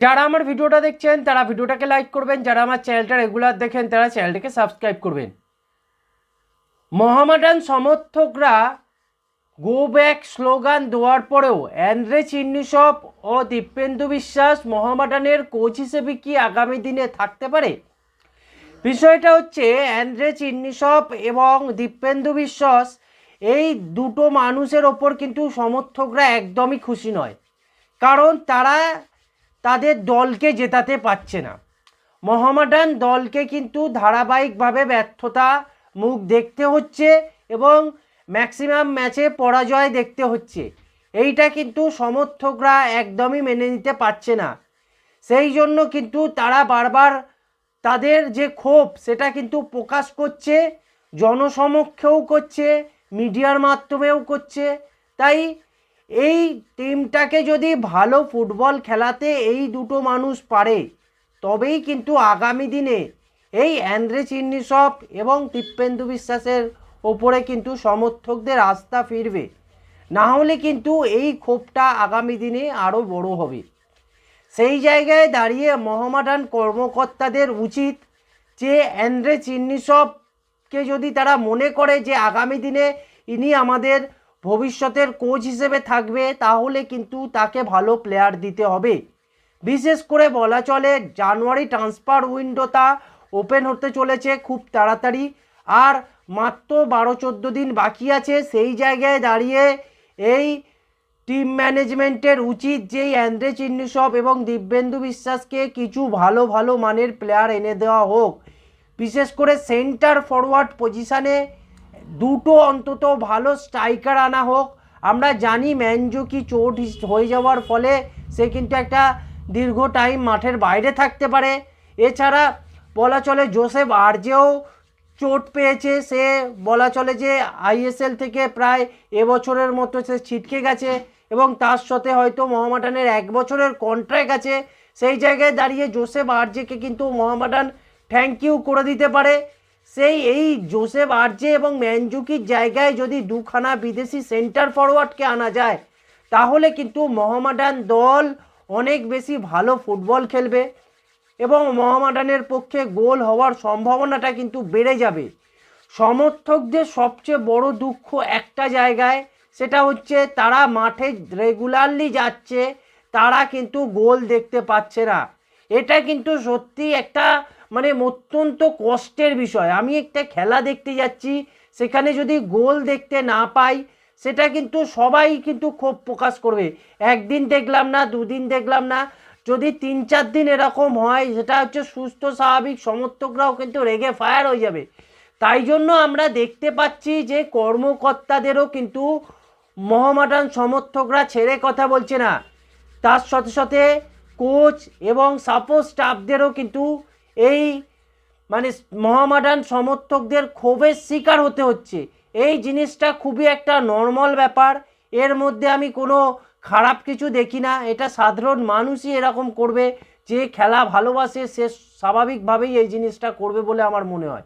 যারা আমার ভিডিওটা দেখছেন, তারা ভিডিওটাকে লাইক করবেন। যারা আমার চ্যানেলটা রেগুলার দেখেন, তারা চ্যানেলটাকে সাবস্ক্রাইব করবেন। মহামাডান সমর্থকরা গো ব্যাক স্লোগান দেওয়ার পরেও অ্যান্ড্রে চিন্নিসব ও দীপেন্দু বিশ্বাস মহামাডানের কোচ হিসেবে কি আগামী দিনে থাকতে পারে? বিষয়টা হচ্ছে অ্যান্ড্রে চিন্নিসব এবং দীপেন্দু বিশ্বাস এই দুটো মানুষের ওপর কিন্তু সমর্থকরা একদমই খুশি নয়। কারণ তারা তাদের দলকে জেতাতে পারছে না। মোহামেডান দলকে কিন্তু ধারাবাহিকভাবে ব্যর্থতা মুখ দেখতে হচ্ছে এবং ম্যাক্সিমাম ম্যাচে পরাজয় দেখতে হচ্ছে। এইটা কিন্তু সমর্থকরা একদমই মেনে নিতে পারছে না। সেই জন্য কিন্তু তারা বারবার তাদের যে ক্ষোভ, সেটা কিন্তু প্রকাশ করছে, জনসমক্ষেও করছে, মিডিয়ার মাধ্যমেও করছে। তাই এই টিমটাকে যদি ভালো ফুটবল খেলাতে এই দুটো মানুষ পারে, তবেই কিন্তু আগামী দিনে এই অ্যান্ড্রে চিন্নিসব এবং দীপেন্দু বিশ্বাসের ওপরে কিন্তু সমর্থকদের আস্থা ফিরবে। না হলে কিন্তু এই ক্ষোভটা আগামী দিনে আরও বড় হবে। সেই জায়গায় দাঁড়িয়ে মহামাডান কর্মকর্তাদের উচিত যে অ্যান্ড্রে চিন্নিসবকে যদি তারা মনে করে যে আগামী দিনে ইনি আমাদের ভবিষ্যতের কোচ হিসেবে থাকবে, তাহলে কিন্তু তাকে ভালো প্লেয়ার দিতে হবে। বিশেষ করে বলা চলে, জানুয়ারি ট্রান্সফার উইন্ডোটা ওপেন হতে চলেছে খুব তাড়াতাড়ি। আর মাত্র বারো চোদ্দ দিন বাকি আছে, সেই জায়গায় দাঁড়িয়ে এই টিম ম্যানেজমেন্টের উচিত যে অ্যান্ড্রে চিন্নিসব এবং দিব্যেন্দু বিশ্বাসকে কিছু ভালো ভালো মানের প্লেয়ার এনে দেওয়া হোক। বিশেষ করে সেন্টার ফরওয়ার্ড পজিশানে দুটো অন্তত ভালো স্ট্রাইকার আনা হোক। আমরা জানি ম্যানজুকি চোট হয়ে যাওয়ার ফলে সে কিন্তু একটা দীর্ঘ টাইম মাঠের বাইরে থাকতে পারে। এছাড়া বলা চলে জোসেফ আর্জেও চোট পেয়েছে। সে বলা চলে যে আইএসএল থেকে প্রায় এবছরের মতো সে ছিটকে গেছে এবং তার সাথে হয়তো মোহামেডানের এক বছরের কন্ট্রাক্ট আছে। সেই জায়গায় দাঁড়িয়ে জোসেফ আর্জেকে কিন্তু মোহামেডান থ্যাংক ইউ করে দিতে পারে। সেই এই জোসেফ আরজে এবং ম্যানজুকির জায়গায় যদি দুখানা বিদেশি সেন্টার ফরওয়ার্ডকে আনা যায়, তাহলে কিন্তু মোহামেডান দল অনেক বেশি ভালো ফুটবল খেলবে এবং মোহামেডানের পক্ষে গোল হওয়ার সম্ভাবনাটা কিন্তু বেড়ে যাবে। সমর্থকদের সবচেয়ে বড় দুঃখ একটা জায়গায়, সেটা হচ্ছে তারা মাঠে রেগুলারলি যাচ্ছে, তারা কিন্তু গোল দেখতে পাচ্ছে না। এটা কিন্তু সত্যি একটা মানে অত্যন্ত কষ্টের বিষয়। আমি একটা খেলা দেখতে যাচ্ছি, সেখানে যদি গোল দেখতে না পাই, সেটা কিন্তু সবাই কিন্তু ক্ষোভ প্রকাশ করবে। একদিন দেখলাম না, দুদিন দেখলাম না। যদি তিন চার দিন এরকম হয়, সেটা হচ্ছে সুস্থ, স্বাভাবিক সমর্থকরাও কিন্তু রেগে ফায়ার হয়ে যাবে। তাই জন্য আমরা দেখতে পাচ্ছি যে কর্মকর্তাদেরও কিন্তু মহামাডান সমর্থকরা ছেড়ে কথা বলছে না। তার সাথে সাথে কোচ এবং সাপোর্ট স্টাফদেরও কিন্তু এই মানে মহামাডান সমর্থকদের ক্ষোভের শিকার হতে হচ্ছে। এই জিনিসটা খুবই একটা নর্মাল ব্যাপার। এর মধ্যে আমি কোনো খারাপ কিছু দেখি না। এটা সাধারণ মানুষই এরকম করবে। যে খেলা ভালোবাসে সে স্বাভাবিকভাবেই এই জিনিসটা করবে বলে আমার মনে হয়।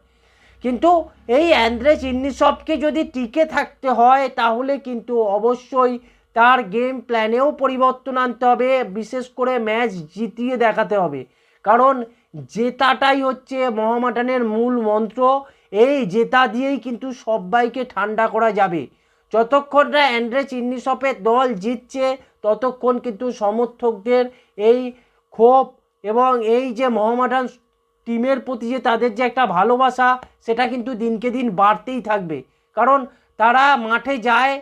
কিন্তু এই অ্যান্ড্রে চিন্নিসবকে যদি টিকে থাকতে হয়, তাহলে কিন্তু অবশ্যই তার গেম প্ল্যানেও পরিবর্তন আনতে হবে। বিশেষ করে ম্যাচ জিতিয়ে দেখাতে হবে। কারণ জেতাটাই হচ্ছে মহামাটানের মূল মন্ত্র। এই জেতা দিয়েই কিন্তু সবাইকে ঠান্ডা করা যাবে। যতক্ষণ না অ্যান্ড্রে চিন্নিসপের দল জিতছে, ততক্ষণ কিন্তু সমর্থকদের এই ক্ষোভ এবং এই যে মহামাটান টিমের প্রতি যে তাদের যে একটা ভালোবাসা, সেটা কিন্তু দিনকে দিন বাড়তেই থাকবে। কারণ তারা মাঠে যায়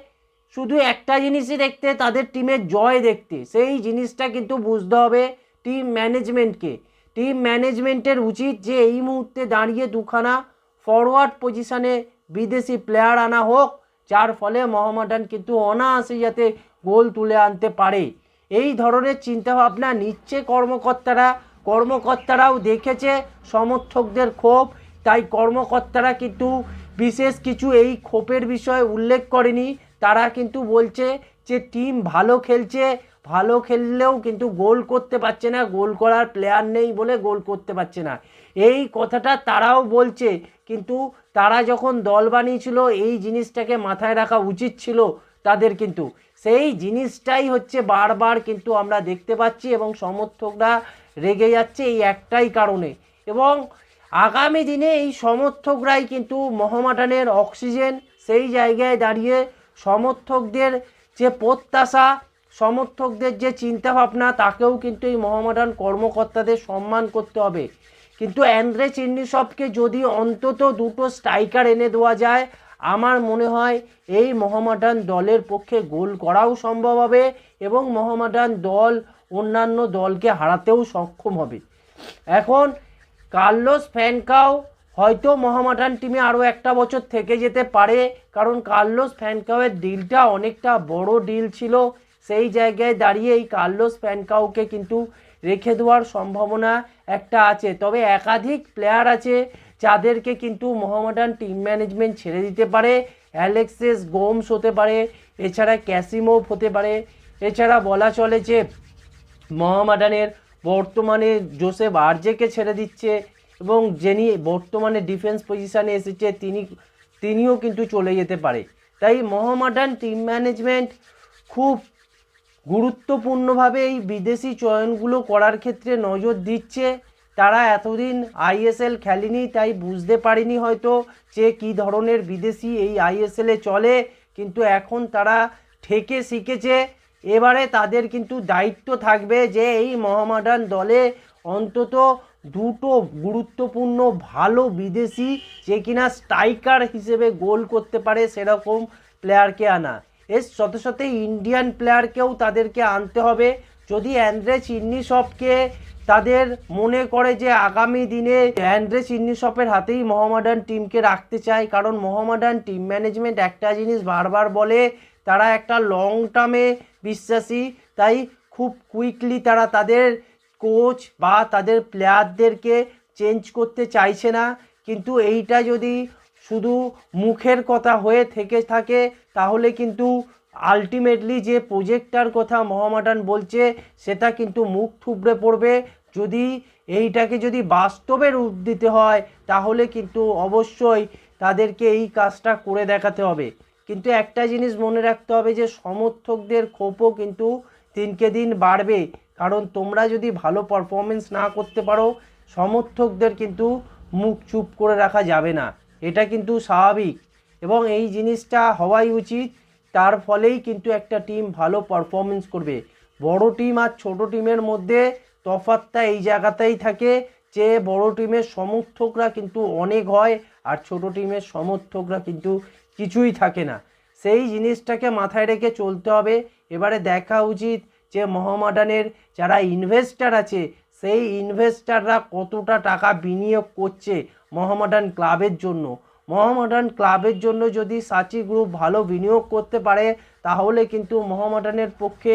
শুধু একটা জিনিসই দেখতে, তাদের টিমের জয় দেখতে। সেই জিনিসটা কিন্তু বুঝতে হবে টিম ম্যানেজমেন্টকে। টিম ম্যানেজমেন্টের উচিত যে এই মুহূর্তে দাঁড়িয়ে দুখানা ফরওয়ার্ড পজিশনে বিদেশি প্লেয়ার আনা হোক, যার ফলে মোহামেডান কিন্তু অনায়াসে যাতে গোল তুলে আনতে পারে। এই ধরনের চিন্তাভাবনা নিচ্ছে কর্মকর্তারা। কর্মকর্তারাও দেখেছে সমর্থকদের ক্ষোভ, তাই কর্মকর্তারা কিন্তু বিশেষ কিছু এই ক্ষোভের বিষয়ে উল্লেখ করেনি। তারা কিন্তু বলছে যে টিম ভালো খেলছে, ভালো খেললেও কিন্তু গোল করতে পারছে না, গোল করার প্লেয়ার নেই বলে গোল করতে পারছে না। এই কথাটা তারাও বলছে, কিন্তু তারা যখন দল বানিয়েছিল, এই জিনিসটাকে মাথায় রাখা উচিত ছিল তাদের কিন্তু। সেই জিনিসটাই হচ্ছে বারবার কিন্তু আমরা দেখতে পাচ্ছি এবং সমর্থকরা রেগে যাচ্ছে এই একটাই কারণে। এবং আগামী দিনে এই সমর্থকরাই কিন্তু মহামাডানের অক্সিজেন সেই জায়গায় দাঁড়িয়ে সমর্থকদের যে প্রত্যাশা সমর্থকদের যে চিন্তাভাবনা, তাকেও কিন্তু এই মহামাডান কর্মকর্তাদের সম্মান করতে হবে। কিন্তু অ্যান্দ্রে চিন্নিসবকে যদি অন্তত দুটো স্ট্রাইকার এনে দেওয়া যায়, আমার মনে হয় এই মহামাডান দলের পক্ষে গোল করাও সম্ভব হবে এবং মহামাডান দল অন্যান্য দলকে হারাতেও সক্ষম হবে। এখন কার্লোস ফ্যানকাও হয়তো মহামাডান টিমে আরও একটা বছর থেকে যেতে পারে, কারণ কার্লোস ফ্যানকাওয়ের ডিলটা অনেকটা বড় ডিল ছিল। সেই জায়গায় দাঁড়িয়ে এই কার্লোস ফ্যানকাওকে কিন্তু রেখে দেওয়ার সম্ভাবনা একটা আছে। তবে একাধিক প্লেয়ার আছে যাদেরকে কিন্তু মোহামেডান টিম ম্যানেজমেন্ট ছেড়ে দিতে পারে। অ্যালেক্সেস গোমস হতে পারে, এছাড়া ক্যাসিমোভ হতে পারে। এছাড়া বলা চলে যে মোহামেডানের বর্তমানে জোসেফ আরজেকে ছেড়ে দিচ্ছে এবং যিনি বর্তমানে ডিফেন্স পজিশানে এসেছে, তিনি, তিনিও কিন্তু চলে যেতে পারে। তাই মোহামেডান টিম ম্যানেজমেন্ট খুব গুরুত্বপূর্ণভাবে এই বিদেশি চয়নগুলো করার ক্ষেত্রে নজর দিচ্ছে। তারা এতদিন আইএসএল খেলেনি, তাই বুঝতে পারেনি হয়তো যে কী ধরনের বিদেশি এই আইএসএলে চলে, কিন্তু এখন তারা ঠেকে শিখেছে। এবারে তাদের কিন্তু দায়িত্ব থাকবে যে এই মহামাডান দলে অন্তত দুটো গুরুত্বপূর্ণ, ভালো বিদেশি যে কিনা স্ট্রাইকার হিসেবে গোল করতে পারে সেরকম প্লেয়ারকে আনা। এর সাথে সাথে ইন্ডিয়ান প্লেয়ারকেও তাদেরকে আনতে হবে। যদি অ্যান্ড্রে চিন্নিসবকে তাদের মনে করে যে আগামী দিনে অ্যান্ড্রে চিন্নিসপের হাতেই মোহামেডান টিমকে রাখতে চায়, কারণ মোহামেডান টিম ম্যানেজমেন্ট একটা জিনিস বারবার বলে, তারা একটা লং টার্মে বিশ্বাসী, তাই খুব কুইকলি তারা তাদের কোচ বা তাদের প্লেয়ারদেরকে চেঞ্জ করতে চাইছে না। কিন্তু এইটা যদি শুধু মুখের কথা হয়ে থেকে থাকে, তাহলে কিন্তু আলটিমেটলি যে প্রজেক্টটার কথা মহামাডান বলছে, সেটা কিন্তু মুখ থুবড়ে পড়বে। যদি এইটাকে যদি বাস্তবে রূপ দিতে হয়, তাহলে কিন্তু অবশ্যই তাদেরকে এই কাজটা করে দেখাতে হবে। কিন্তু একটা জিনিস মনে রাখতে হবে যে, সমর্থকদের ক্ষোভও কিন্তু দিনকে দিন বাড়বে। কারণ তোমরা যদি ভালো পারফরমেন্স না করতে পারো, সমর্থকদের কিন্তু মুখ চুপ করে রাখা যাবে না। এটা কিন্তু স্বাভাবিক। এবং এই জিনিসটা হওয়াই উচিত। তার ফলেই কিন্তু একটা টিম ভালো পারফরমেন্স করবে। বড় টিম আর ছোট টিমের মধ্যে তফাতটা এই জায়গাতেই থাকে যে, বড় টিমের সমর্থকরা কিন্তু অনেক হয় আর ছোট টিমের সমর্থকরা কিন্তু কিছুই থাকে না। সেই জিনিসটাকে মাথায় রেখে চলতে হবে। এবারে দেখা উচিত যে মহামাডানের যারা ইনভেস্টার আছে, সেই ইনভেস্টাররা কতটা টাকা বিনিয়োগ করছে মহামাডান ক্লাবের জন্য? মহামাডান ক্লাবের জন্য যদি সাচি গ্রুপ ভালো বিনিয়োগ করতে পারে, তাহলে কিন্তু মহামাডানের পক্ষে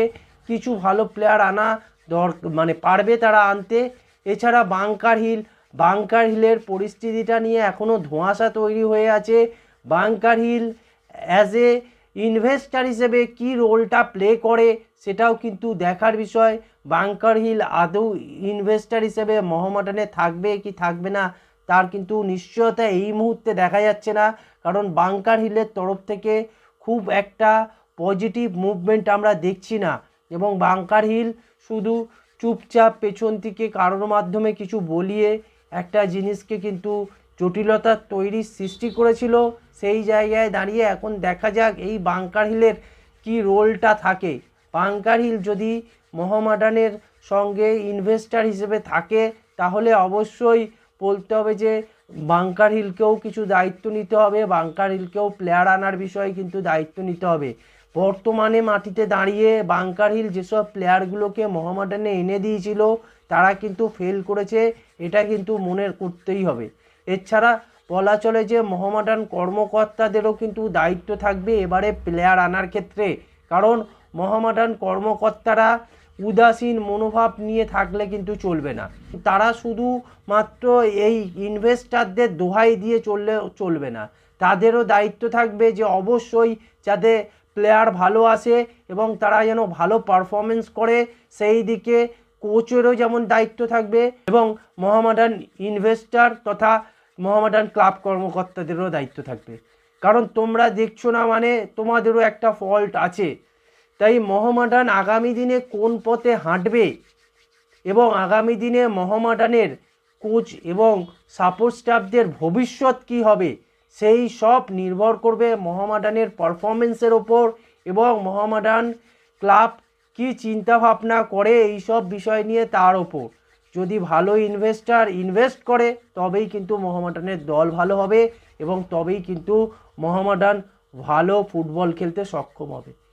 কিছু ভালো প্লেয়ার আনা দর মানে পারবে তারা আনতে। এছাড়া বাংকার হিল বাংকার হিলের পরিস্থিতিটা নিয়ে এখনও ধোঁয়াশা তৈরি হয়ে আছে। Bunker Hill as a investor হিসেবে কি রোলটা প্লে করে? সেটাও কিন্তু দেখার বিষয়। বাংকার হিল আদৌ ইনভেস্টার হিসেবে মহামাডানে থাকবে কি থাকবে না, তার কিন্তু নিশ্চয়তা এই মুহূর্তে দেখা যাচ্ছে না। কারণ বাংকার হিলের তরফ থেকে খুব একটা পজিটিভ মুভমেন্ট আমরা দেখছি না। এবং বাংকার হিল শুধু চুপচাপ পেছন থেকে কারোর মাধ্যমে কিছু বলিয়ে একটা জিনিসকে কিন্তু জটিলতা তৈরির সৃষ্টি করেছিল, সেই জায়গায় দাঁড়িয়ে এখন দেখা যাক এই বাংকার হিলের কি রোলটা থাকে। বাংকার হিল যদি মোহামেডানের সঙ্গে ইনভেস্টার হিসেবে থাকে, তাহলে অবশ্যই বলতে হবে যে বাংকার হিলকেও কিছু দায়িত্ব নিতে হবে বাংকার হিলকেও প্লেয়ার আনার বিষয়ে কিন্তু দায়িত্ব নিতে হবে। বর্তমানে মাটিতে দাঁড়িয়ে বাংকার হিল যেসব প্লেয়ারগুলোকে মোহামেডানে এনে দিয়েছিল, তারা কিন্তু ফেল করেছে, এটা কিন্তু মনে করতেই হবে। এছাড়া বলা চলে যে মোহামেডান কর্মকর্তাদেরও কিন্তু দায়িত্ব থাকবে এবারে প্লেয়ার আনার ক্ষেত্রে। কারণ মোহামেডান কর্মকর্তারা উদাসীন মনোভাব নিয়ে থাকলে কিন্তু চলবে না। তারা শুধু মাত্র এই ইনভেস্টারদের দোহাই দিয়ে চললে চলবে না। তাদেরও দায়িত্ব থাকবে যে অবশ্যই যাতে প্লেয়ার ভালো আসে এবং তারা যেন ভালো পারফরমেন্স করে, সেই দিকে কোচেরও যেমন দায়িত্ব থাকবে এবং মোহামেডান ইনভেস্টার তথা মোহামেডান ক্লাব কর্মকর্তাদেরও দায়িত্ব থাকবে। কারণ তোমরা দেখছ না মানে তোমাদেরও একটা ফল্ট আছে। তাই মোহামেডান আগামী দিনে কোন পথে হাঁটবে? এবং আগামী দিনে মোহামেডানের কোচ এবং সাপোর্ট স্টাফদের ভবিষ্যৎ কি হবে? সেই সব নির্ভর করবে মোহামেডানের পারফরমেন্সের ওপর এবং মোহামেডান ক্লাব কি চিন্তা ভাবনা করে এই সব বিষয় নিয়ে তার ওপর। যদি ভালো ইনভেস্টার ইনভেস্ট করে, তবেই কিন্তু মোহামেডানের দল ভালো হবে এবং তবেই কিন্তু মোহামেডান ভালো ফুটবল খেলতে সক্ষম হবে।